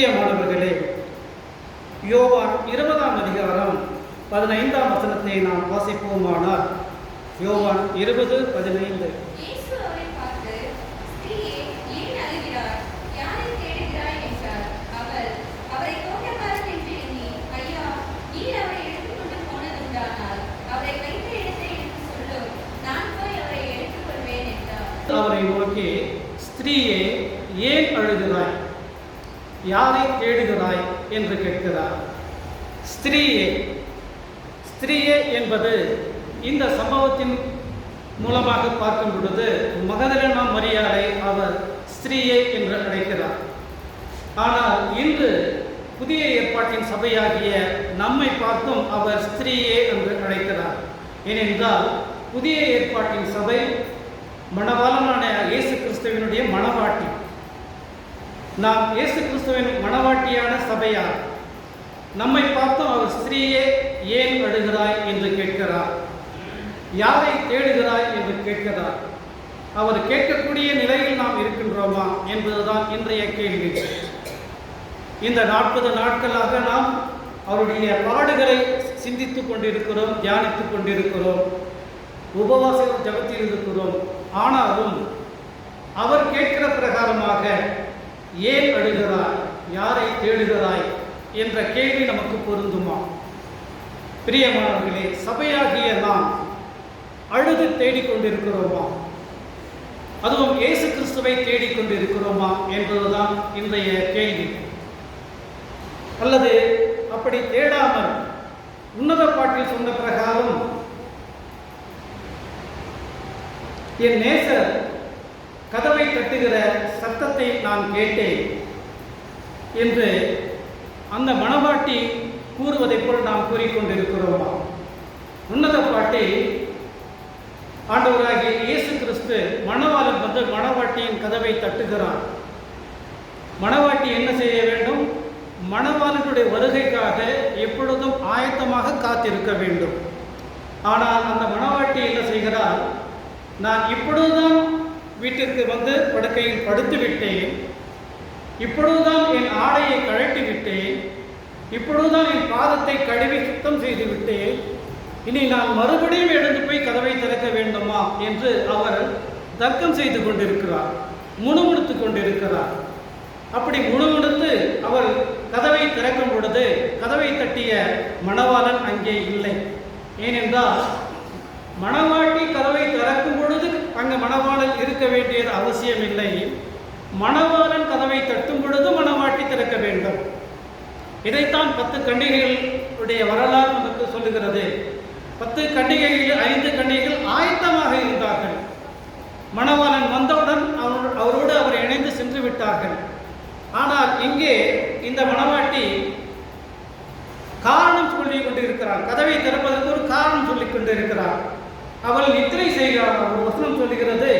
பிரியமானவர்களே யோவான் இருபதாம் அதிகாரம் பதினைந்தாம் வசனத்தை நாம் வாசிப்போமானால் யோவான் இருபது பதினைந்து. அவரை நோக்கி ஸ்திரீயே ஏன் அழுகிறாய்? யாரை தேடுகிறாய் என்று கேட்கிறார். ஸ்திரீயே ஸ்திரீயே என்பது இந்த சம்பவத்தின் மூலமாக பார்க்கும் பொழுது மகதலேனா மரியாதை அவர் ஸ்திரீயே என்று அழைக்கிறார். ஆனால் இன்று புதிய ஏற்பாட்டின் சபையாகிய நம்மை பார்த்தும் அவர் ஸ்திரீயே என்று அழைக்கிறார். ஏனென்றால் புதிய ஏற்பாட்டின் சபை மணவாளனான இயேசு கிறிஸ்துவனுடைய மணவாட்டி நாம் இயேசு கிறிஸ்துவின் மனவாட்டியான சபையார். நம்மை பார்த்தும் அவர் ஸ்திரீயே ஏன் அழுகிறாய் என்று கேட்கிறார்? யாரை தேடுகிறாய் என்று கேட்கிறார்? அவர் கேட்கக்கூடிய நிலையில் நாம் இருக்கின்றோமா என்பதுதான் இன்றைய கேள்வி. இந்த நாற்பது நாட்களாக நாம் அவருடைய பாடுகளை சிந்தித்துக் கொண்டிருக்கிறோம் தியானித்துக் கொண்டிருக்கிறோம். உபவாச ஜபத்தில் இருக்கிறோம். ஆனாலும் அவர் கேட்கிற பிரகாரமாக ஏன் அழுகிறாய்? யாரை தேடுகிறாய்? என்ற கேள்வி நமக்கு பொருந்துமா? பிரியமானவர்களே சபையாகிய நாம் அழுது தேடிக்கொண்டிருக்கிறோமா? அதுவும் இயேசு கிறிஸ்துவை தேடிக்கொண்டிருக்கிறோமா என்பதுதான் இன்றைய கேள்வி. அல்லது அப்படி தேடாமல் உன்னத பாட்டில் சொன்ன பிரகாரம் என் நேசர் கதவை தட்டுகிற சத்தத்தை நான் கேட்டேன் என்று அந்த மணவாட்டி கூறுவதைப் போல் நாம் கூறிக்கொண்டிருக்கிறோமா? உன்னத பாட்டி ஆண்டவராகிய இயேசு கிறிஸ்து மணவாளன் வந்து மணவாட்டியின் கதவை தட்டுகிறான் மணவாட்டி என்ன செய்ய வேண்டும்? மணவாளனுடைய வருகைக்காக எப்பொழுதும் ஆயத்தமாக காத்திருக்க வேண்டும். ஆனால் அந்த மணவாட்டி என்ன செய்கிறார்? நான் இப்பொழுதுதான் வீட்டிற்கு வந்து படுக்கையில் படுத்து விட்டேன். இப்பொழுதுதான் என் ஆடையை கழட்டி விட்டேன். இப்பொழுதுதான் என் பாதத்தை கழுவி சுத்தம் செய்து விட்டேன். இனி நான் மறுபடியும் எழுந்து போய் கதவை திறக்க வேண்டுமா என்று அவர் தர்க்கம் செய்து கொண்டிருக்கிறார் முணுமுணுத்து கொண்டிருக்கிறார். அப்படி முணுமுணுத்து அவர் கதவை திறக்கும் பொழுது கதவை தட்டிய மணவாளன் அங்கே இல்லை. ஏனென்றால் மணவாட்டி கதவை திறக்கும் பொழுது அங்கு மணவாளன் இருக்க வேண்டியது அவசியமில்லை. மணவாளன் கதவை தட்டும் பொழுது மணவாட்டி திறக்க வேண்டும். இதைத்தான் பத்து கண்டிகைகளுடைய வரலாறு நமக்கு சொல்லுகிறது. பத்து கண்டிகைகளில் ஐந்து கண்டிகைகள் ஆயத்தமாக இருந்தார்கள். மணவாளன் வந்தவுடன் அவரோடு அவர் இணைந்து சென்று விட்டார்கள். ஆனால் இங்கே இந்த மணவாட்டி காரணம் சொல்லிக் கொண்டிருக்கிறார் கதவை திறப்பதற்கு ஒரு காரணம் சொல்லிக் கொண்டிருக்கிறார் அவள் நித்திரை செய்கிறார் ஒரு வசனம் சொல்லுகிறது.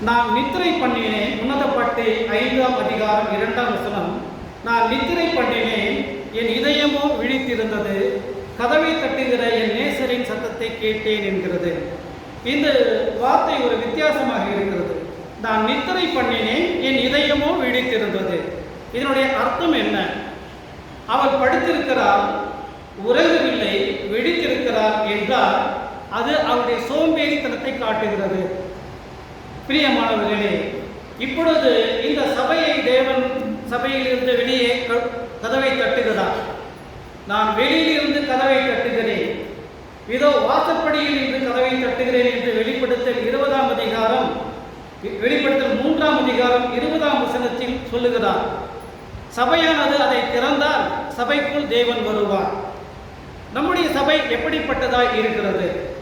நான் நித்திரை பண்ணினேன். உன்னதப்பட்டு ஐந்தாம் அதிகாரம் இரண்டாம் வசனம். நான் நித்திரை பண்ணினேன். என் இதயமோ விழித்திருந்தது. கதவை தட்டுகிற என் நேசரின் சத்தத்தை கேட்டேன் என்கிறது. இந்த வார்த்தை ஒரு வித்தியாசமாக இருக்கிறது. நான் நித்திரை பண்ணினேன். என் இதயமோ விழித்திருந்தது. இதனுடைய அர்த்தம் என்ன? அவள் படித்திருக்கிறாள். உறங்கவில்லை வெடித்திருக்கிறார் என்றால் அது அவருடைய சோம்பேறித்தனத்தை காட்டுகிறது. பிரியமானவர்களே இப்பொழுது இந்த சபையை தேவன் சபையிலிருந்து வெளியே கதவை தட்டுகிறார். நான் வெளியிலிருந்து கதவை தட்டுகிறேன். இதோ வாசற்படியில் இருந்து கதவை தட்டுகிறேன் என்று வெளிப்படுத்தல் இருபதாம் அதிகாரம் வெளிப்படுத்தல் மூன்றாம் அதிகாரம் இருபதாம் வசனத்தில் சொல்லுகிறார். சபையானது அதை திறந்தால் சபைக்குள் தேவன் வருவார். நம்முடைய சபை எப்படிப்பட்டதாய் இருக்கிறது?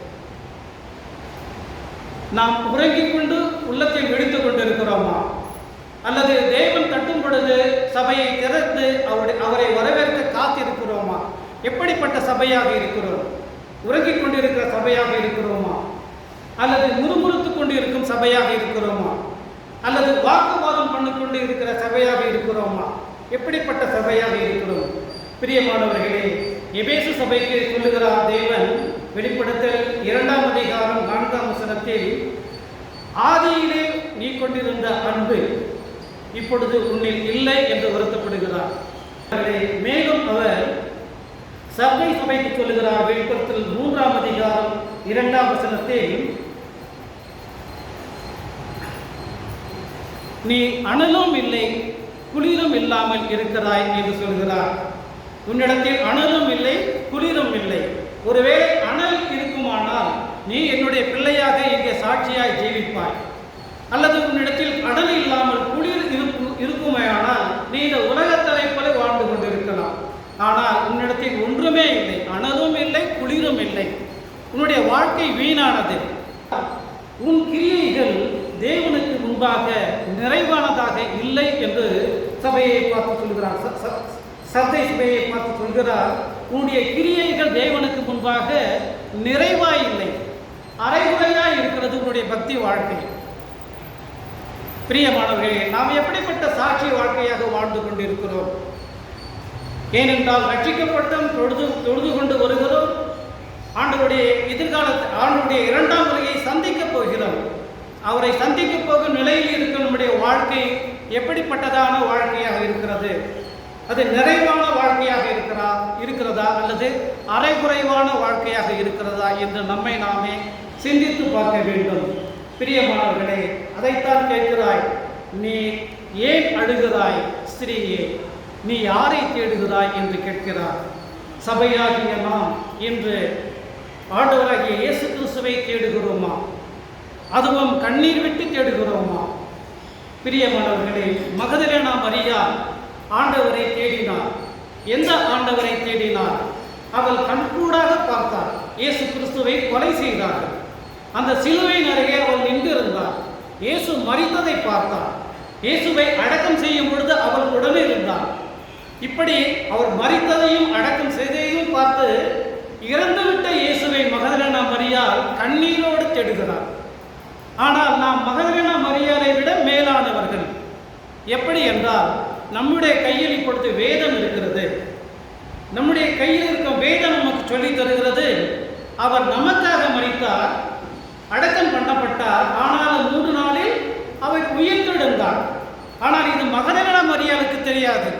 நாம் உறங்கிக் கொண்டு உள்ளத்தை விழித்துக் கொண்டிருக்கிறோமா? அல்லது தேவன் தட்டும் பொழுது சபையை திறந்து அவருடைய அவரை வரவேற்க காத்திருக்கிறோமா? எப்படிப்பட்ட சபையாக இருக்கிறோம்? உறங்கிக் கொண்டிருக்கிற சபையாக இருக்கிறோமா? அல்லது முறுமுறுத்துக் கொண்டு இருக்கும் சபையாக இருக்கிறோமா? அல்லது வாக்குவாதம் பண்ணிக்கொண்டு இருக்கிற சபையாக இருக்கிறோமா? எப்படிப்பட்ட சபையாக இருக்கிறோம்? பிரியமானவர்களே எபேசு சபைக்கு சொல்லுகிறார் தேவன் வெளிப்படுத்தல் இரண்டாம் அதிகாரம் நான்காம் வசனத்தில் ஆதியிலே நீ கொண்டிருந்த அன்பு இப்பொழுது உன்னில் இல்லை என்று வருத்தப்படுகிறார். மேலும் அவர் சபை சபைக்கு சொல்லுகிறார் வெளிப்படுத்தல் மூன்றாம் அதிகாரம் இரண்டாம் வசனத்தில் நீ அனலும் இல்லை குளிரும் இல்லாமல் இருக்கிறாய் என்று சொல்கிறார். உன்னிடத்தில் அனலும் இல்லை குளிரும் இல்லை. ஒருவேளை அனல் இருக்குமானால் நீ என்னுடைய பிள்ளையாக இங்கே சாட்சியாய் ஜீவிப்பாய். அல்லது உன்னிடத்தில் அனல் இல்லாமல் குளிர் இருக்கும் இருக்குமேயானால் நீ இந்த உலகத்தலை போல வாழ்ந்து கொண்டிருக்கலாம். ஆனால் உன்னிடத்தில் ஒன்றுமே இல்லை அனலும் இல்லை குளிரும் இல்லை. உன்னுடைய வாழ்க்கை வீணானது. உன் கிரியைகள் தேவனுக்கு முன்பாக நிறைவானதாக இல்லை என்று சபையை பார்த்து சொல்கிறார் ச- பார்த்து சொல்கிறார் உன்னுடைய கிரியைகள் தேவனுக்கு முன்பாக நிறைவாய் இல்லை அரைகுறையாய் இருக்கிறது உன்னுடைய பக்தி வாழ்க்கை. பிரியமானவர்களே நாம் எப்படிப்பட்ட சாட்சி வாழ்க்கையாக வாழ்ந்து கொண்டிருக்கிறோம்? ஏனென்றால் ரட்சிக்கப்பட்டும் தொழுது தொழுது கொண்டு வருகிறோம். ஆண்டவருடைய எதிர்கால ஆண்டவருடைய இரண்டாம் வருகையை சந்திக்கப் போகிறோம். அவரை சந்திக்கப் போகும் நிலையில் இருக்கிற நம்முடைய வாழ்க்கை எப்படிப்பட்டதான வாழ்க்கையாக இருக்கிறது? அது நிறைவான வாழ்க்கையாக இருக்கிறா இருக்கிறதா அல்லது அரைகுறைவான வாழ்க்கையாக இருக்கிறதா என்று நம்மை நாமே சிந்தித்து பார்க்க வேண்டும். பிரியமானவர்களே அதைத்தான் கேட்கிறாய். நீ ஏன் அழுகிறாய் ஸ்திரீயே? நீ யாரை தேடுகிறாய் என்று கேட்கிறார். சபையாகிய நாம் இன்று ஆண்டவராகிய இயேசு கிறிஸ்துவை தேடுகிறோமா? அதுவும் கண்ணீர் விட்டு தேடுகிறோமா? பிரியமானவர்களே நாம் மரியா ஆண்டவரை தேடினார். எந்த ஆண்டவரை தேடினார்? அவள் கண்கூடாக பார்த்தார் இயேசு கிறிஸ்துவை கொலை செய்தார்கள் அந்த சிலுவையின் அருகே அவள் நின்று இருந்தார் இயேசு மறித்ததை பார்த்தார் இயேசுவை அடக்கம் செய்யும் பொழுது அவள் உடனே இருந்தார் இப்படி அவர் மறித்ததையும் அடக்கம் செய்ததையும் பார்த்து இறந்துவிட்ட இயேசுவை மகதிரனா மரியாள் கண்ணீரோடு தேடுகிறார் ஆனால் நாம் மகதலேனா மரியாதை விட மேலானவர்கள். எப்படி என்றால் நம்முடைய கையில் இப்பொழுது வேதம் இருக்கிறது. நம்முடைய கையில் இருக்கும் வேதம் நமக்கு சொல்லித் தருகிறது. அவர் நமக்காக மறித்தார் அடக்கம் பண்ணப்பட்டார். ஆனாலும் மூன்று நாளில் அவர் உயிர்த்தெழுந்தார். ஆனால் இது மகதலேனா மரியாளுக்கு தெரியாது.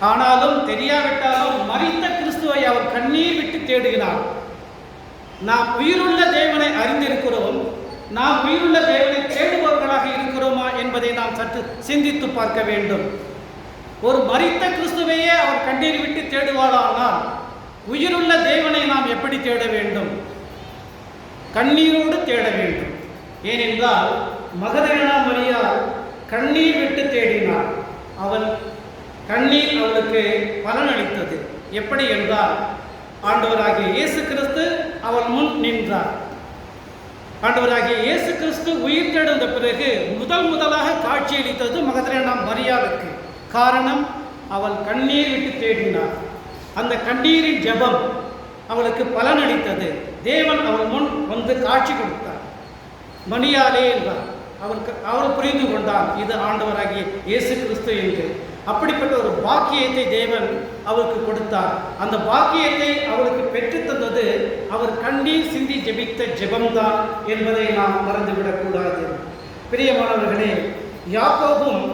ஆனாலும் தெரியாவிட்டாலும் மறித்த கிறிஸ்துவை அவர் கண்ணீர் விட்டு தேடுகிறார். நாம் உயிருள்ள தேவனை அறிந்திருக்கிறோம். நாம் உயிருள்ள தேவனை தேடுபவர்களாக இருக்கிறோமா என்பதை நாம் சற்று சிந்தித்து பார்க்க வேண்டும். ஒரு மரித்த கிறிஸ்துவையே அவர் கண்ணீர் விட்டு தேடுவாளானால் உயிருள்ள தேவனை நாம் எப்படி தேட வேண்டும்? கண்ணீரோடு தேட வேண்டும். ஏனென்றால் மகதகனா மரியா கண்ணீர் விட்டு தேடினார். அவள் கண்ணீர் அவளுக்கு பலனளித்தது. எப்படி என்றால் ஆண்டவராகிய இயேசு கிறிஸ்து அவள் முன் நின்றார். ஆண்டவராகிய இயேசு கிறிஸ்து உயிர் தெழுந்த பிறகு முதல் முதலாக காட்சியளித்தது மகதலேனா மரியாளுக்கு காரணம் அவள் கண்ணீர் விட்டு தேடினார். அந்த கண்ணீரின் ஜெபம் அவளுக்கு பலனளித்தது தேவன் அவள் முன் வந்து காட்சி கொடுத்தார். மணியாலே என்றார். அவருக்கு அவள் புரிந்து கொண்டார் இது ஆண்டவராகிய இயேசு கிறிஸ்து என்று. அப்படிப்பட்ட ஒரு பாக்கியத்தை தேவன் அவருக்கு கொடுத்தார். அந்த பாக்கியத்தை அவளுக்கு பெற்று தந்தது அவர் கண்ணீர் சிந்தி ஜெபித்த ஜெபம்தான் என்பதை நாம் மறந்துவிடக்கூடாது. பிரியமானவர்களே யாக்கோபும்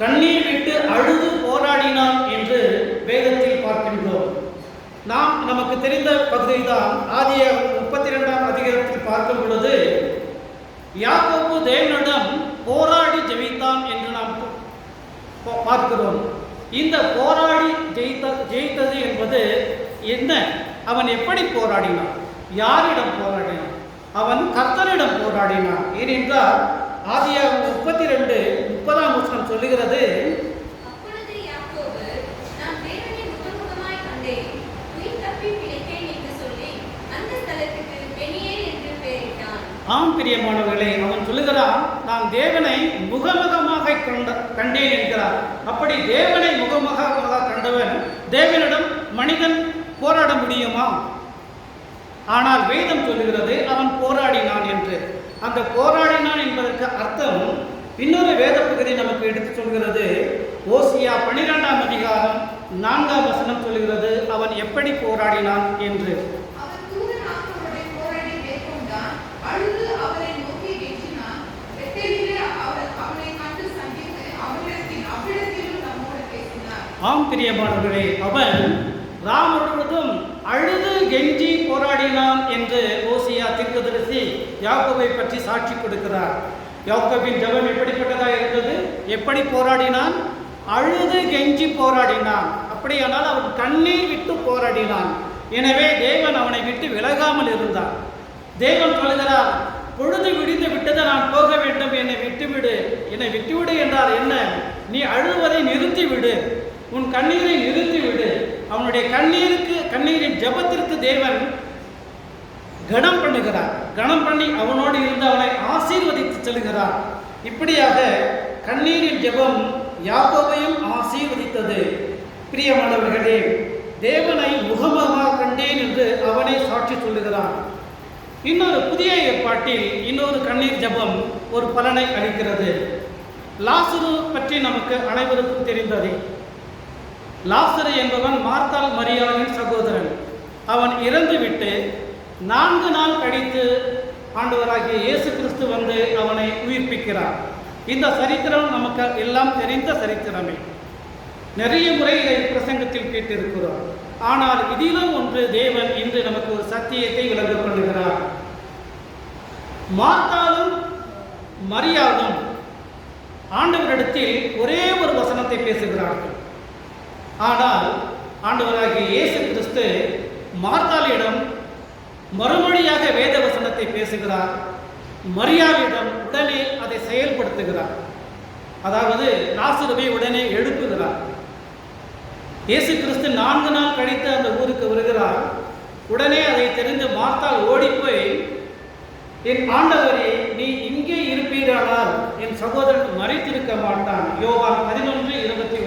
கண்ணீர் விட்டு அழுது போராடினான் என்று வேதத்தில் பார்க்கின்றோம். நாம் நமக்கு தெரிந்த பகுதி தான் ஆதிய முப்பத்தி ரெண்டாம் அதிகாரத்தில் பார்க்கும் பொழுது யாக்கோபு தேவனிடம் போராடி ஜெபித்தான் என்று நாம் பார்க்கிறோம். இந்த போராடி ஜெயித்த ஜெயித்தது என்பது என்ன? அவன் எப்படி போராடினான்? யாரிடம் போராடினான்? அவன் கர்த்தரிடம் போராடினான். ஏனென்றால் ஆதியாக முப்பத்தி ரெண்டு முப்பதாம் வருஷம் சொல்லுகிறது அப்பொழுது யாக்கோபு நான் தேவனை முகமுகமாய் கண்டேன் உயிர் தப்பி பிழைத்தேன் என்று சொல்லி அந்த ஸ்தலத்துக்கு பெனியேல் என்று பெயரிட்டான் ஆம் பிரியமானவர்களே அவன் சொல்லுகிறான் நான் தேவனை முகமுகமாக கண்ட கண்டேன் என்கிறார். அப்படி தேவனை முகமுகமாக கண்டவன் தேவனிடம் மனிதன் போராட முடியுமா? ஆனால் வேதம் சொல்லுகிறது அவன் போராடினான் என்று. அந்த போராடினான் என்பதற்கு அர்த்தம் இன்னொரு வேத பகுதி நமக்கு எடுத்து சொல்கிறது. ஓசியா பனிரெண்டாம் அதிகாரம் நான்காம் வசனம் சொல்கிறது அவன் எப்படி போராடினான்? என்று அவன் தூதனானவருடைய போராடி மேற்கொண்டான். அழுது அவரை நோக்கி கெஞ்சினான். பெத்தேலிலே அவர் அவனை கண்டு ஆம் பிரியமானவர்களே அவன் ராமருடனும் அழுது கெஞ்சி போராடினான் என்று ஓசியா தீர்க்கதரிசி யாக்கோவை பற்றி சாட்சி கொடுக்கிறார். யாக்கோவின் ஜெபம் எப்படிப்பட்டதாக இருந்தது? எப்படி போராடினான்? அழுது கெஞ்சி போராடினான். அப்படியானால் அவன் கண்ணீர் விட்டு போராடினான். எனவே தேவன் அவனை விட்டு விலகாமல் இருந்தான். தேவன் சொல்கிறார் பொழுது விடிந்து விட்டது நான் போக வேண்டும். என்னை விட்டுவிடு. என்னை விட்டுவிடு என்றார் என்ன? நீ அழுவதை நிறுத்திவிடு. உன் கண்ணீரை நிறுத்திவிடு அவனுடைய கண்ணீருக்கு கண்ணீரின் ஜெபத்திற்கு தேவன் கணம் பண்ணுகிறார். கணம் பண்ணி அவனோடு இருந்து அவனை ஆசீர்வதித்து செல்கிறார். இப்படியாக கண்ணீரின் ஜெபம் யாக்கோபையும் ஆசீர்வதித்தது. பிரியமானவர்களே தேவனை முகமாக கண்டேன் என்று அவனை சாட்சி சொல்லுகிறான். இன்னொரு புதிய ஏற்பாட்டில் இன்னொரு கண்ணீர் ஜெபம் ஒரு பலனை அளிக்கிறது. லாசுரு பற்றி நமக்கு அனைவருக்கும் தெரிந்ததே லாசரு என்பவன் மார்த்தாள் மரியாவின் சகோதரன். அவன் இறந்துவிட்டு நான்கு நாள் கழித்து ஆண்டவராகிய இயேசு கிறிஸ்து வந்து அவனை உயிர்ப்பிக்கிறார். இந்த சரித்திரம் நமக்கு எல்லாம் தெரிந்த சரித்திரமே. நிறைய முறை இதை பிரசங்கத்தில் கேட்டிருக்கிறோம். ஆனால் இதிலும் ஒன்று தேவன் இன்று நமக்கு ஒரு சத்தியத்தை விளங்கப் கொள்கிறார் மார்த்தாலும் மரியாதும் ஆண்டவரிடத்தில் ஒரே ஒரு வசனத்தை பேசுகிறார்கள். ஆனால் ஆண்டவராகிய இயேசு கிறிஸ்து மார்த்தாளிடம் மறுமொழியாக வேத வசனத்தை பேசுகிறார். மரியாதையிடம் உடனே அதை செயல்படுத்துகிறார். அதாவது லாசருவை உடனே எழுப்புகிறார். இயேசு கிறிஸ்து நான்கு நாள் கழித்து அந்த ஊருக்கு வருகிறார். உடனே அதை தெரிந்து மார்த்தாள் ஓடிப்போய் என் ஆண்டவரே நீ இங்கே இருப்பீரானால் என் சகோதரன் மறைத்திருக்க மாட்டான். யோவான் பதினொன்று இருபத்தி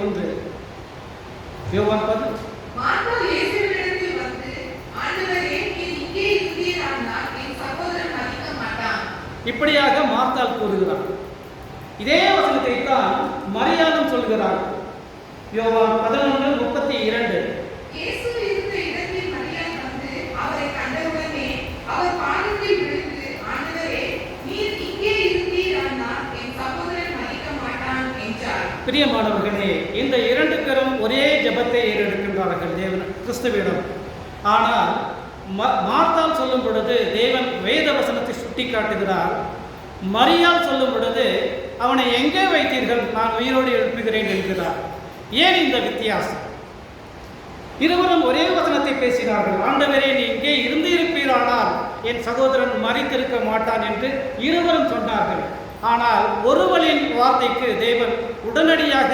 யோவான் பதி மார்த்தாள் இயேசுவினிடத்தில் வந்து, ஆண்டவரே, நீர் இங்கே இருந்தீரானால் என் சகோதரன் மரிக்க மாட்டான். இப்படியாக மார்த்தாள் கூறுகிறார் இதே வசனத்தை தான் மரியாதம் சொல்கிறார் யோவான் பதினொன்று முப்பத்தி இரண்டு. இயேசு இருந்த இடத்தில் மரியாள் வந்து, அவரைக் கண்டவுடனே அவர் பாதத்தில் விழுந்து, ஆண்டவரே, நீர் இங்கே இருந்தீரானால் என் சகோதரன் மரிக்க மாட்டான் என்றார். பிரியமானவர்களே இந்த இரண்டு பேரும் ஒரே ஜெபத்தை ஏறெடுக்கின்றார்கள் தேவன் கிறிஸ்துவிடம். ஆனால் மார்த்தால் சொல்லும் பொழுது தேவன் வேத வசனத்தை சுட்டி காட்டுகிறார் மரியால் சொல்லும் பொழுது அவனை எங்கே வைத்தீர்கள்? நான் உயிரோடு எழுப்புகிறேன் என்கிறார். ஏன் இந்த வித்தியாசம்? இருவரும் ஒரே வசனத்தை பேசினார்கள். ஆண்டவரே நீ இங்கே இருந்து இருப்பீரானால் என் சகோதரன் மறித்திருக்க மாட்டான் என்று இருவரும் சொன்னார்கள். ஆனால் ஒருவனின் வார்த்தைக்கு தேவன் உடனடியாக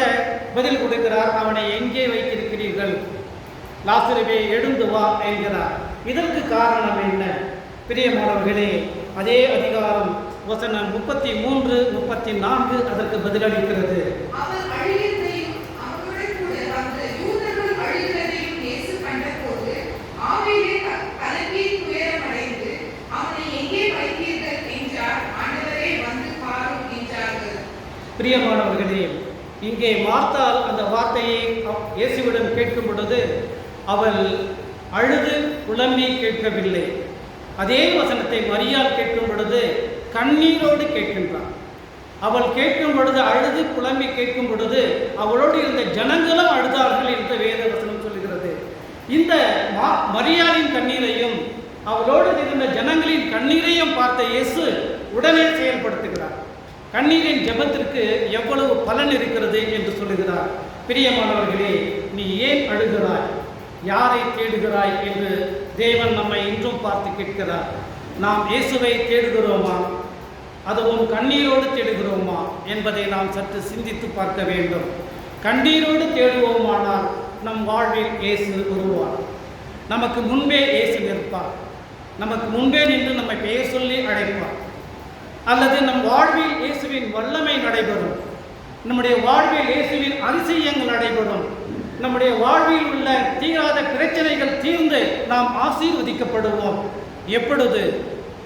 பதில் கொடுக்கிறார் அவனை எங்கே வைத்திருக்கிறீர்கள்? லாசருவே எழுந்து வா என்கிறார். இதற்கு காரணம் என்ன? பிரியமானவர்களே அதே அதிகாரம் வசனம் முப்பத்தி மூன்று முப்பத்தி நான்கு அதற்கு பதிலளிக்கிறது அவர் அழுகிறதையும் அவருடன் கூட வந்த யூதர்கள் அழுகிறதையும் இயேசு கண்டபோது ஆவியிலே க- கலங்கி துயரமடைந்து அவனை எங்கே வைத்தீர்கள் என்றார் ஆண்டவரே வந்து பாரும் என்றார்கள் பிரியமானவர்களே இங்கே மார்த்தாள் அந்த வார்த்தையை இயேசுவிடம் கேட்கும் பொழுது அவள் அழுது புலம்பி கேட்கவில்லை. அதே வசனத்தை மரியால் கேட்கும் பொழுது கண்ணீரோடு கேட்கின்றாள் அவள் கேட்கும் பொழுது அழுது புலம்பி கேட்கும் பொழுது அவளோடு இருந்த ஜனங்களும் அழுதார்கள் என்று வேத வசனம் சொல்லுகிறது. இந்த மா- மரியாளின் கண்ணீரையும் அவளோடு இருந்த ஜனங்களின் கண்ணீரையும் பார்த்த இயேசு உடனே செயல்படுத்துகிறார். கண்ணீரின் ஜெபத்திற்கு எவ்வளவு பலன் இருக்கிறது என்று சொல்லுகிறார். பிரியமானவர்களே நீ ஏன் அழுகிறாய்? யாரை தேடுகிறாய் என்று தேவன் நம்மை இன்றும் பார்த்து கேட்கிறார். நாம் இயேசுவை தேடுகிறோமா? அதுவும் கண்ணீரோடு தேடுகிறோமா என்பதை நாம் சற்று சிந்தித்து பார்க்க வேண்டும். கண்ணீரோடு தேடுவோமானால் நம் வாழ்வில் இயேசு வருவார். நமக்கு முன்பே இயேசு நிற்பார். நமக்கு முன்பே நின்று நம்மை பெயர் சொல்லி அழைப்பார். அல்லது நம் வாழ்வில் இயேசுவின் வல்லமை நடைபெறும். நம்முடைய வாழ்வில் இயேசுவின் அதிசயங்கள் நடைபெறும். நம்முடைய வாழ்வில் உள்ள தீராத பிரச்சனைகள் தீர்ந்து நாம் ஆசீர்வதிக்கப்படுவோம். எப்பொழுது?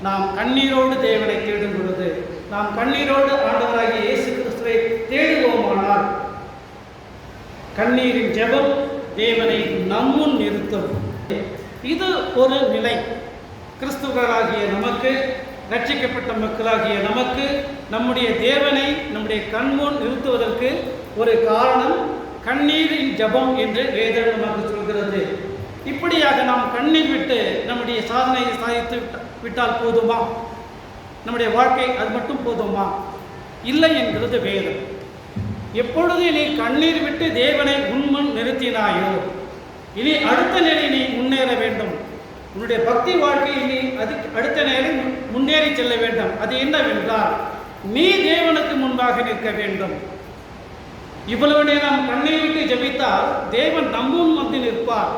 நாம் கண்ணீரோடு தேவனை தேடும் பொழுது. நாம் கண்ணீரோடு ஆண்டவராகிய இயேசு கிறிஸ்துவை தேடுவோமானால் கண்ணீரின் ஜெபம் தேவனை நம்முன் நிறுத்தும். இது ஒரு நிலை. கிறிஸ்துவராகிய நமக்கு ரட்சிக்கப்பட்ட மக்களாகிய நமக்கு நம்முடைய தேவனை நம்முடைய கண்முன் நிறுத்துவதற்கு ஒரு காரணம் கண்ணீரின் ஜெபம் என்று வேதம் நமக்கு சொல்கிறது. இப்படியாக நாம் கண்ணீர் விட்டு நம்முடைய சாதனையை சாதித்து விட்டால் போதுமா? நம்முடைய வாழ்க்கை அது மட்டும் போதுமா? இல்லை என்கிறது வேதம். எப்பொழுது நீ கண்ணீர் விட்டு தேவனை உண்மன் நிறுத்தினாயோ இனி அடுத்த நிலை நீ முன்னேற வேண்டும். உன்னுடைய பக்தி வாழ்க்கையில் நீ அது அடுத்த நேரம் முன்னேறி செல்ல வேண்டும். அது என்னவென்றால் நீ தேவனுக்கு முன்பாக நிற்க வேண்டும். இவ்வளவு நேரம் கண்ணை விட்டு ஜெபித்தால் தேவன் நம்பும் வந்து நிற்பார்.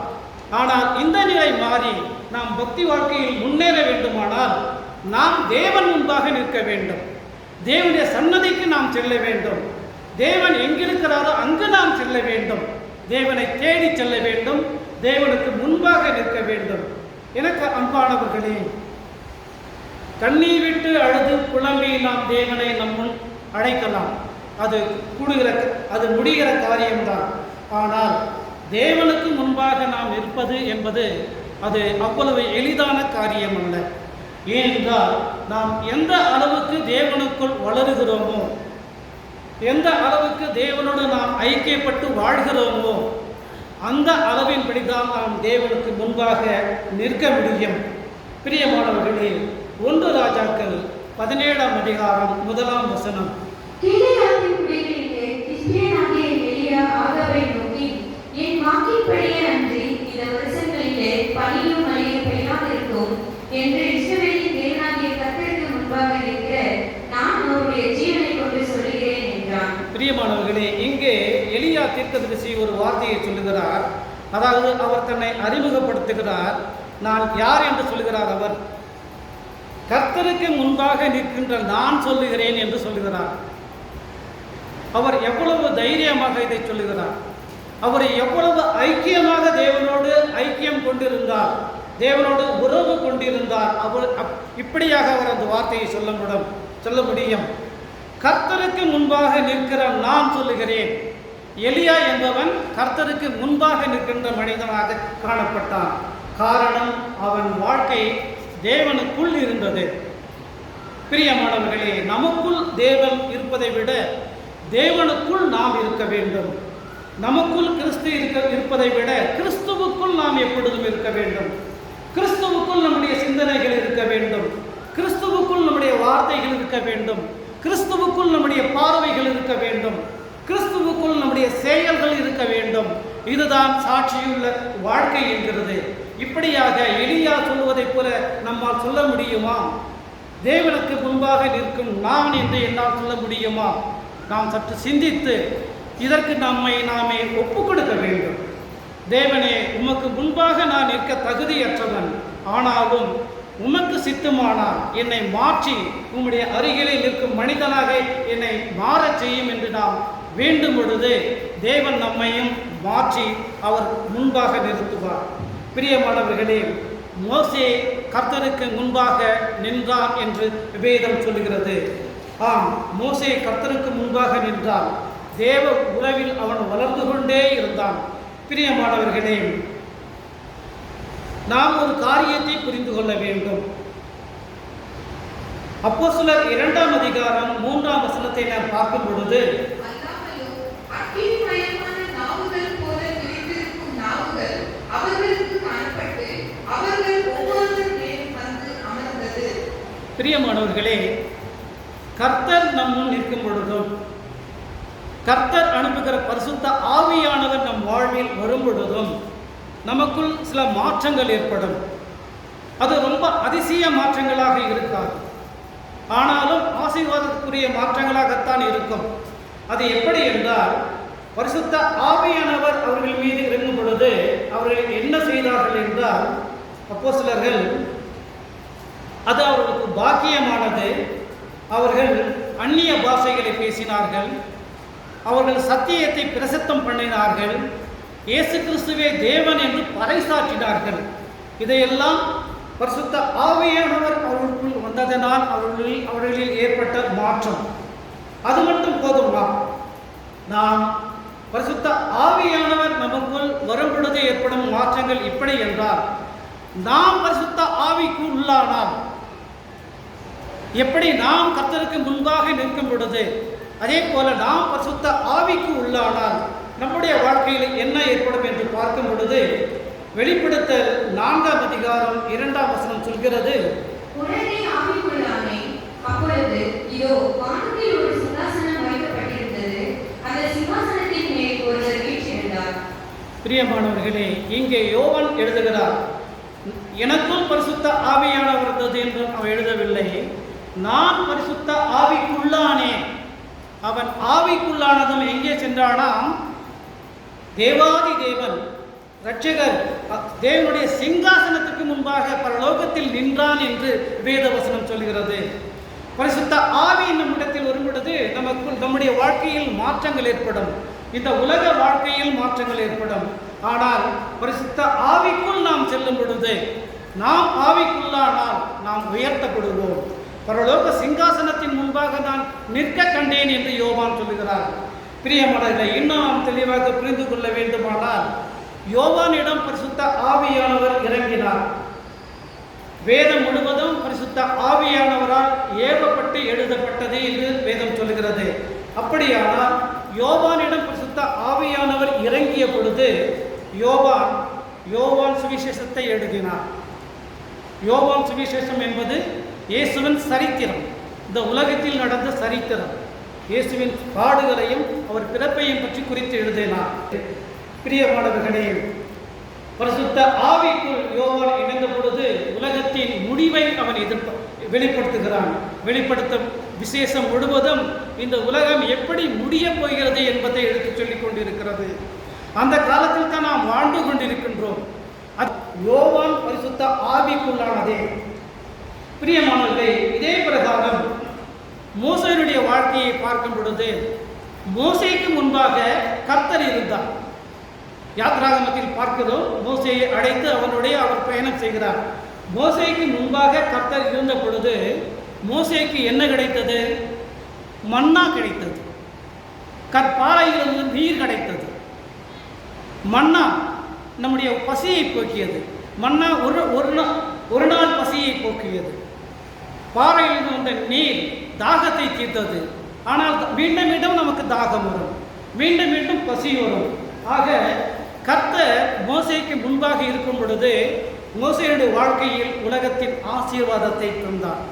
ஆனால் இந்த நிலை மாறி நாம் பக்தி வாழ்க்கையில் முன்னேற வேண்டுமானால் நாம் தேவன் முன்பாக நிற்க வேண்டும். தேவனுடைய சன்னதிக்கு நாம் செல்ல வேண்டும். தேவன் எங்கிருக்கிறாரோ அங்கு நாம் செல்ல வேண்டும். தேவனை தேடி செல்ல வேண்டும். தேவனுக்கு முன்பாக நிற்க வேண்டும். எனக்கு அன்பானவர்களே கண்ணீர் விட்டு அழுது புலம்பி நாம் தேவனை நம்முள் அழைக்கலாம் அது கூடுகிற அது முடிகிற காரியம்தான். ஆனால் தேவனுக்கு முன்பாக நாம் இருப்பது என்பது அது அவ்வளவு எளிதான காரியம் அல்ல ஏனென்றால் நாம் எந்த அளவுக்கு தேவனுக்குள் வளருகிறோமோ எந்த அளவுக்கு தேவனோடு நாம் ஐக்கியப்பட்டு வாழ்கிறோமோ அந்த அளவின்படிதான் நாம் தேவனுக்கு முன்பாக நிற்க முடியும். பிரியமானவர்களே ஒன்று ராஜாக்கள் பதினேழாம் அதிகாரம் முதலாம் வசனம் கீலேயாத்தின் குடிகளிலே கிறிஸ்தியனாகிய எலியா ஆகாவை நோக்கி, என் வாக்கின்படியே அன்றி இந்த வருஷங்களிலே பனியும் மழையும் பெய்யாதிருக்கும் என்று இஸ்ரவேலின் தேவனாகிய கர்த்தருக்கு முன்பாக இருக்கிற நான் அவருடைய ஜீவனை கொண்டு சொல்லுகிறேன் என்றான் பிரியமானவர்களே இங்கே எலியா தீர்க்கதரிசி ஒரு வார்த்தையை சொல்லுகிறார். அதாவது அவர் தன்னை அறிமுகப்படுத்துகிறார். நான் யார் என்று சொல்லுகிறார் அவர். கர்த்தருக்கு முன்பாக நிற்கின்ற நான் சொல்லுகிறேன் என்று சொல்லுகிறார். அவர் எவ்வளவு தைரியமாக இதை சொல்லுகிறார். அவர் எவ்வளவு ஐக்கியமாக தேவனோடு ஐக்கியம் கொண்டிருந்தார். தேவனோடு உறவு கொண்டிருந்தார். அவர் அப்- இப்படியாக அவர் அந்த வார்த்தையை சொல்ல முடியும் சொல்ல முடியும். கர்த்தருக்கு முன்பாக நிற்கிற நான் சொல்லுகிறேன். எலியா என்பவன் கர்த்தருக்கு முன்பாக நிற்கின்ற மனிதனாக காணப்பட்டான். காரணம் அவன் வாழ்க்கை தேவனுக்குள் இருந்தது. பிரியமானவர்களே நமக்குள் தேவன் இருப்பதை விட தேவனுக்குள் நாம் இருக்க வேண்டும். நமக்குள் கிறிஸ்து இருக்க இருப்பதை விட கிறிஸ்துவுக்குள் நாம் எப்பொழுதும் இருக்க வேண்டும். கிறிஸ்துவுக்குள் நம்முடைய சிந்தனைகள் இருக்க வேண்டும். கிறிஸ்துவுக்குள் நம்முடைய வார்த்தைகள் இருக்க வேண்டும். கிறிஸ்துவுக்குள் நம்முடைய பார்வைகள் இருக்க வேண்டும். கிறிஸ்துவுக்குள் நம்முடைய செயல்கள் இருக்க வேண்டும். இதுதான் சாட்சியுள்ள வாழ்க்கை என்கிறது. இப்படியாக எளியா சொல்வதைப் போல நம்மால் சொல்ல முடியுமா? தேவனுக்கு முன்பாக நிற்கும் நான் என்று என்னால் சொல்ல முடியுமா? நாம் சற்று சிந்தித்து இதற்கு நம்மை நாமே ஒப்புக் கொடுக்க வேண்டும். தேவனே உமக்கு முன்பாக நான் நிற்க தகுதியற்றவன். ஆனாலும் உமக்கு சித்தமானால் என்னை மாற்றி உம்முடைய அருகிலே நிற்கும் மனிதனாக என்னை மாறச் செய்யும் என்று நாம் வேண்டும் பொழுது தேவன் நம்மையும் மாற்றி அவர் முன்பாக நிறுத்துவார். பிரியமானவர்களே மோசே கர்த்தருக்கு முன்பாக நின்றான் என்று வேதம் சொல்லுகிறது. ஆம் மோசே கர்த்தருக்கு முன்பாக நின்றான். தேவ உறவில் அவன் வளர்ந்து கொண்டே இருந்தான். பிரியமானவர்களே நாம் ஒரு காரியத்தை புரிந்து கொள்ள வேண்டும். அப்போ சிலர் இரண்டாம் அதிகாரம் மூன்றாம் வசனத்தை நாம் பார்க்கும் பொழுது அக்கினிமயமான நாவுகள் போல விரிந்திருக்கும் நாவுகள் அவர்களுக்கு காணப்பட்டு அவர்கள் ஒவ்வொருவர் மேலும் வந்து அமர்ந்தது. பிரியமானவர்களே கர்த்தர் நம் முன் நிற்கும் பொழுதும் கர்த்தர் அனுப்புகிற பரிசுத்த ஆவியானவர் நம் வாழ்வில் வரும் பொழுதும் நமக்குள் சில மாற்றங்கள் ஏற்படும். அது ரொம்ப அதிசய மாற்றங்களாக இருக்காது. ஆனாலும் ஆசீர்வாதத்துக்குரிய மாற்றங்களாகத்தான் இருக்கும். அது எப்படி என்றால் பரிசுத்த ஆவியானவர் அவர்கள் மீது இறங்கும் பொழுது அவர்கள் என்ன செய்தார்கள் என்றால் அப்போ சிலர்கள் அது அவர்களுக்கு பாக்கியமானது. அவர்கள் அந்நிய பாஷைகளை பேசினார்கள். அவர்கள் சத்தியத்தை பிரசித்தம் பண்ணினார்கள். இயேசு கிறிஸ்துவே தேவன் என்று பறைசாற்றினார்கள். இதையெல்லாம் பரிசுத்த ஆவியானவர் அவர்களுக்குள் வந்ததனால் அவர்களில் அவர்களில் ஏற்பட்ட மாற்றம். அது மட்டும் போதுமா நாம் பரிசுத்த ஆவியானவர் நமக்குள் வரும் பொழுது ஏற்படும் மாற்றங்கள் இப்படி என்றால் நாம் பரிசுத்த ஆவிக்கு உள்ளானால் எப்படி நாம் கத்தருக்கு முன்பாக நிற்கும் பொழுது அதே போல நாம் பரிசுத்த ஆவிக்கு உள்ளானால் நம்முடைய நம்முடைய வாழ்க்கையில் என்ன ஏற்படும் என்று பார்க்கும் பொழுது வெளிப்படுத்தல் நான்காம் அதிகாரம் இரண்டாம் வசனம் சொல்கிறது உடனே ஆவிக்குள்ளானே அப்பொழுது இதோ வானத்தில் ஒரு பிரியமானவர்களே இங்கே யோவன் எழுதுகிறார் எனக்குள் பரிசுத்த ஆவியானவர் இருந்தது என்று அவன் எழுதவில்லை. நான் பரிசுத்த ஆவிக்குள்ளானே. அவன் ஆவிக்குள்ளானதும் எங்கே சென்றானாம்? தேவாதி தேவன் ரட்சகர் அ- தேவனுடைய சிங்காசனத்துக்கு முன்பாக பரலோகத்தில் நின்றான் என்று வேதவசனம் சொல்கிறது. பரிசுத்த ஆவி நம்மிடத்தில் வரும் பொழுது நமக்குள் நம்முடைய வாழ்க்கையில் மாற்றங்கள் ஏற்படும். இந்த உலக வாழ்க்கையில் மாற்றங்கள் ஏற்படும். ஆனால் பரிசுத்த ஆவிக்குள் நாம் செல்லும் பொழுது நாம் ஆவிக்குள்ளானால் நாம் உயர்த்தப்படுவோம். பரலோக சிங்காசனத்தின் முன்பாக நான் நிற்க கண்டேன் என்று யோவான் சொல்லுகிறார். பிரியமானவர்களை இன்னும் நாம் தெளிவாக புரிந்து கொள்ள வேண்டுமானால் யோவானிடம் பரிசுத்த ஆவியானவர் இறங்கினார். வேதம் முழுவதும் பரிசுத்த ஆவியானவரால் ஏவப்பட்டு எழுதப்பட்டது என்று வேதம் சொல்லுகிறது. அப்படியானால் யோவான் வந்து யோவான் யோவான் சுவிசேஷத்தை எழுதினார். யோவான் சுவிசேஷம் என்பது இயேசுவின் சரித்திரம். இந்த உலகத்தில் நடந்த சரித்திரம். இயேசுவின் பாடுகளையும் அவர் பிறப்பையும் பற்றி குறித்து எழுதினார். பிரியமானவர்களே பரிசுத்த ஆவிக்குள் யோவான் இணைந்த பொழுது உலகத்தின் முடிவை அவன் எதிர்ப்ப வெளிப்படுத்துகிறான். வெளிப்படுத்த விசேஷம் முழுவதும் இந்த உலகம் எப்படி முடியப் போகிறது என்பதை எடுத்துச் சொல்லிக் கொண்டிருக்கிறது. அந்த காலத்தில் தான் நாம் வாழ்ந்து கொண்டிருக்கின்றோம். அது யோவான் பரிசுத்த ஆவிக்குள்ளானதே. பிரியமானவர்களே இதே பிரகாரம் மோசையினுடைய வாழ்க்கையை பார்க்கும் பொழுது மோசைக்கு முன்பாக கர்த்தர் இருந்தார். யாத்ராகமத்தில் பார்க்கிறோம் மோசையை அழைத்து அவனுடைய அவர் பயணம் செய்கிறார். மோசைக்கு முன்பாக கர்த்தர் இருந்த பொழுது மோசைக்கு என்ன கிடைத்தது? மன்னா கிடைத்தது. கற்பாறையிலிருந்து நீர் கிடைத்தது. மன்னா நம்முடைய பசியை போக்கியது. மன்னா ஒரு ஒரு நாள் ஒரு நாள் பசியை போக்கியது. பாறையில் வந்த நீர் தாகத்தை தீர்த்தது. ஆனால் மீண்டும் மீண்டும் நமக்கு தாகம் வரும். மீண்டும் மீண்டும் பசி வரும். ஆக கத்த மோசைக்கு முன்பாக இருக்கும் பொழுது மோசையுடைய வாழ்க்கையில் உலகத்தின் ஆசீர்வாதத்தை தந்தார்.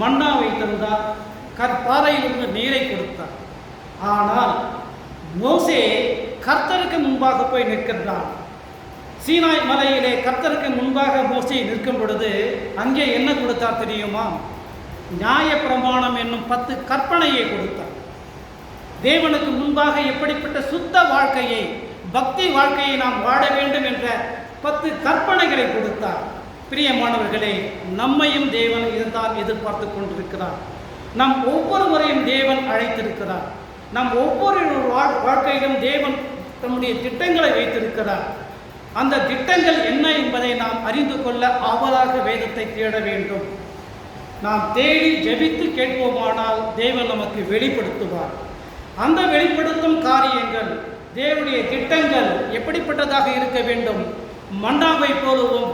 மன்னாவை தந்தார். கற்பாறையிலிருந்து நீரை கொடுத்தார். ஆனால் மோசே கர்த்தருக்கு முன்பாக போய் நிற்கின்றான். சீனாய் மலையிலே கர்த்தருக்கு முன்பாக மோசை நிற்கும் பொழுது அங்கே என்ன கொடுத்தார் தெரியுமா? நியாய பிரமாணம் என்னும் பத்து கற்பனையை கொடுத்தார். தேவனுக்கு முன்பாக எப்படிப்பட்ட சுத்த வாழ்க்கையை பக்தி வாழ்க்கையை நாம் வாழ வேண்டும் என்ற பத்து கற்பனைகளை கொடுத்தார். பிரியமானவர்களே நம்மையும் தேவன் இதுதான் எதிர்பார்த்து கொண்டிருக்கிறார். நம் ஒவ்வொருவரையும் தேவன் அழைத்திருக்கிறார். நம் ஒவ்வொரு வாழ்க்கையிலும் தேவன் தம்முடைய திட்டங்களை வைத்திருக்கிறார். அந்த திட்டங்கள் என்ன என்பதை நாம் அறிந்து கொள்ள ஆவலாக வேதத்தை தேட வேண்டும். நாம் தேடி ஜெபித்து கேட்போமானால் தேவன் நமக்கு வெளிப்படுத்துவார். அந்த வெளிப்படுத்தும் காரியங்கள் தேவனுடைய திட்டங்கள் எப்படிப்பட்டதாக இருக்க வேண்டும்? மண்டாவை போலவும்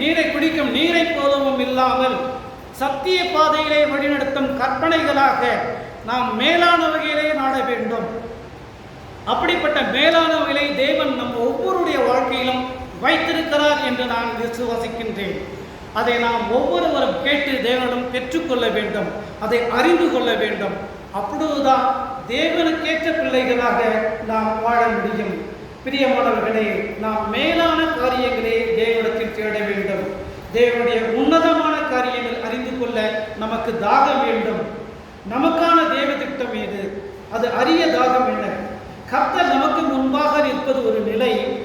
நீரை குடிக்கும் நீரை போலவும் இல்லாமல் சத்திய பாதையிலே வழிநடத்தும் கற்பனைகளாக நாம் மேலான வகையிலே நாட வேண்டும். அப்படிப்பட்ட மேலான வகையிலே தேவன் நம் ஒவ்வொருடைய வாழ்க்கையிலும் வைத்திருக்கிறார் என்று நான் விசுவாசிக்கின்றேன். அதை நாம் ஒவ்வொருவரும் கேட்டு தேவனிடம் பெற்றுக்கொள்ள வேண்டும். அதை அறிந்து கொள்ள வேண்டும். அப்பொழுதுதான் தேவனுக்கேற்ற பிள்ளைகளாக நாம் வாழ முடியும். பிரியமானவர்களே நாம் மேலான காரியங்களே தேவனத்தில் தேட வேண்டும். தேவனுடைய உன்னதமான காரியங்கள் அறிந்து கொள்ள நமக்கு தாக வேண்டும். நமக்கான தேவ திட்டம் ஏது அது அரிய தாகம் என்ன? கர்த்தர் நமக்கு முன்பாக நிற்பது ஒரு நிலை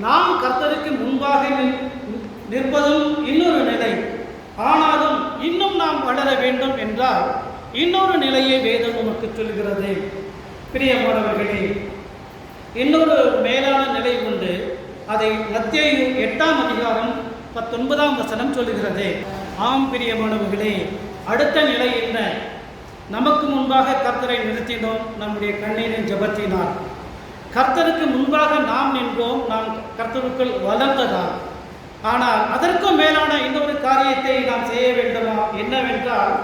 நாம் கர்த்தருக்கு முன்பாக நின்- நிற்பதும் இன்னொரு நிலை. ஆனாலும் இன்னும் நாம் வளர வேண்டும் என்றால் இன்னொரு நிலையை வேதம் நமக்கு சொல்கிறது. பிரியமானவர்களே இன்னொரு மேலான நிலை உண்டு. அதை மத்திய எட்டாம் அதிகாரம் பத்தொன்பதாம் வசனம் சொல்லுகிறது ஆம் பிரியமானவர்களே அடுத்த நிலை என்ன? நமக்கு முன்பாக கர்த்தரை நிறுத்தினோம் நம்முடைய கண்ணீரின் ஜெபத்தினால் கர்த்தருக்கு முன்பாக நாம் நின்றோம் நாம் கர்த்தருக்குள் வளர்ந்ததால் ஆனால் அதற்கும் மேலான இன்னொரு காரியத்தை நாம் செய்ய வேண்டுமா? என்னவென்றால்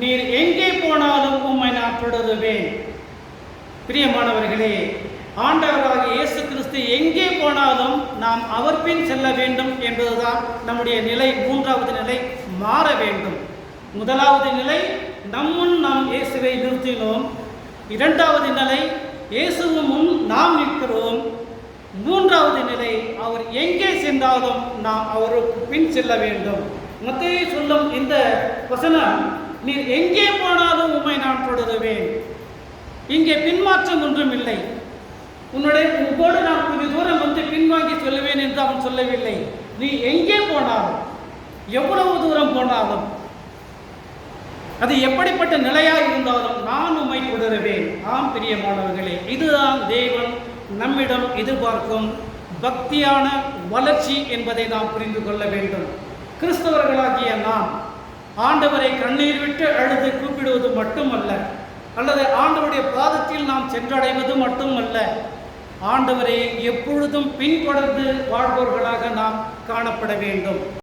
நீர் எங்கே போனாலும் உம்மை நான் தொடருவேன். பிரியமானவர்களே ஆண்டவராக இயேசு கிறிஸ்து எங்கே போனாலும் நாம் அவர் பின் செல்ல வேண்டும் என்பதுதான் நம்முடைய நிலை மூன்றாவது நிலை மாற வேண்டும். முதலாவது நிலை நம்முன் நாம் இயேசுவை நிறுத்தினோம். இரண்டாவது நிலை இயேசுவும் முன் நாம் நிற்கிறோம். மூன்றாவது நிலை அவர் எங்கே சென்றாலும் நாம் அவருக்கு பின் செல்ல வேண்டும். மத்திய சொல்லும் இந்த வசனம் நீர் எங்கே போனாலும் உம்மை நான் தொடருவேன் இங்கே பின்மாற்றம் ஒன்றும் இல்லை. உன்னுடைய உங்களோடு நான் கொஞ்ச தூரம் வந்து பின்வாங்கி சொல்லுவேன் என்று அவன் சொல்லவில்லை. நீ எங்கே போனாலும் எவ்வளவு தூரம் போனாலும் அது எப்படிப்பட்ட நிலையாக இருந்தாலும் நான் உம்மை தொடருவேன் ஆம் பிரியமானவர்களே இதுதான் தேவன் நம்மிடம் எதிர்பார்க்கும் பக்தியான வளர்ச்சி என்பதை நாம் புரிந்து கொள்ள வேண்டும். கிறிஸ்தவர்களாகிய நாம் ஆண்டவரை கண்ணீர் விட்டு அழுது கூப்பிடுவது மட்டுமல்ல அல்லது ஆண்டவருடைய பாதத்தில் நாம் சென்றடைவது மட்டுமல்ல ஆண்டவரை எப்பொழுதும் பின்தொடர்ந்து வாழ்பவர்களாக நாம் காணப்பட வேண்டும்.